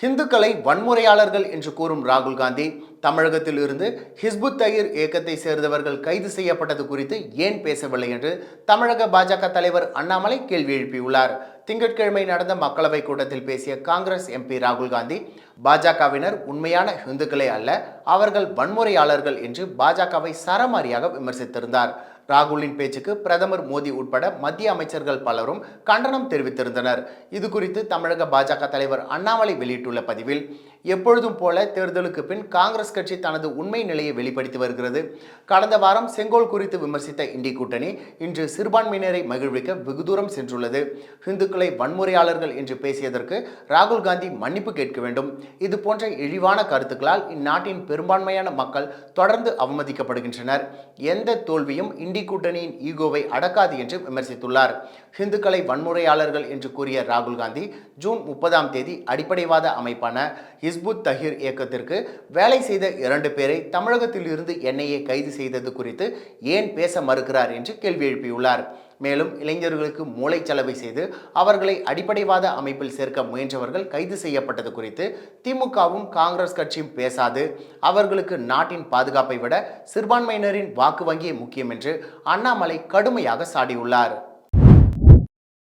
இந்துக்களை வன்முறையாளர்கள் என்று கூறும் ராகுல் காந்தி தமிழகத்தில் இருந்து ஹிஸ்புத் தயிர் இயக்கத்தை சேர்ந்தவர்கள் கைது செய்யப்பட்டது குறித்து ஏன் பேசவில்லை என்று தமிழக பாஜக தலைவர் அண்ணாமலை கேள்வி எழுப்பியுள்ளார். திங்கட்கிழமை நடந்த மக்களவைக் கூட்டத்தில் பேசிய காங்கிரஸ் எம்பி ராகுல் காந்தி பாஜகவினர் உண்மையான இந்துக்களே அல்ல அவர்கள் வன்முறையாளர்கள் என்று பாஜகவை சரமாரியாக விமர்சித்திருந்தார். ராகுலின் பேச்சுக்கு பிரதமர் மோடி உட்பட மத்திய அமைச்சர்கள் பலரும் கண்டனம் தெரிவித்திருந்தனர். இது குறித்து தமிழக பாஜக தலைவர் அண்ணாமலை வெளியிட்டுள்ள பதிவில் எப்பொழுதும் போல தேர்தலுக்கு பின் காங்கிரஸ் கட்சி தனது உண்மை நிலையை வெளிப்படுத்தி வருகிறது. கடந்த வாரம் செங்கோல் குறித்து விமர்சித்த இந்தி கூட்டணி இன்று சிறுபான்மையினரை மகிழ்விக்க வெகு தூரம் சென்றுள்ளது. இந்துக்களை வன்முறையாளர்கள் என்று பேசியதற்கு ராகுல் காந்தி மன்னிப்பு கேட்க வேண்டும். இது போன்ற இழிவான கருத்துக்களால் இந்நாட்டின் பெரும்பான்மையான மக்கள் தொடர்ந்து அவமதிக்கப்படுகின்றனர். எந்த தோல்வியும் இந்தி கூட்டணியின் ஈகோவை அடக்காது என்று விமர்சித்துள்ளார். இந்துக்களை வன்முறையாளர்கள் என்று கூறிய ராகுல் காந்தி ஜூன் முப்பதாம் தேதி அடிப்படைவாத அமைப்பான ஹிஸ்புத் தஹீர் இயக்கத்திற்கு வேலை செய்த இரண்டு பேரை தமிழகத்தில் இருந்து என்ஐஏ கைது செய்தது குறித்து ஏன் பேச மறுக்கிறார் என்று கேள்வி எழுப்பியுள்ளார். மேலும் இளைஞர்களுக்கு மூளைச்சலவை செய்து அவர்களை அடிப்படைவாத அமைப்பில் சேர்க்க முயன்றவர்கள் கைது செய்யப்பட்டது குறித்து திமுகவும் காங்கிரஸ் கட்சியும் பேசாது. அவர்களுக்கு நாட்டின் பாதுகாப்பை விட சிறுபான்மையினரின் வாக்கு வங்கியே முக்கியம் என்று அண்ணாமலை கடுமையாக சாடியுள்ளார்.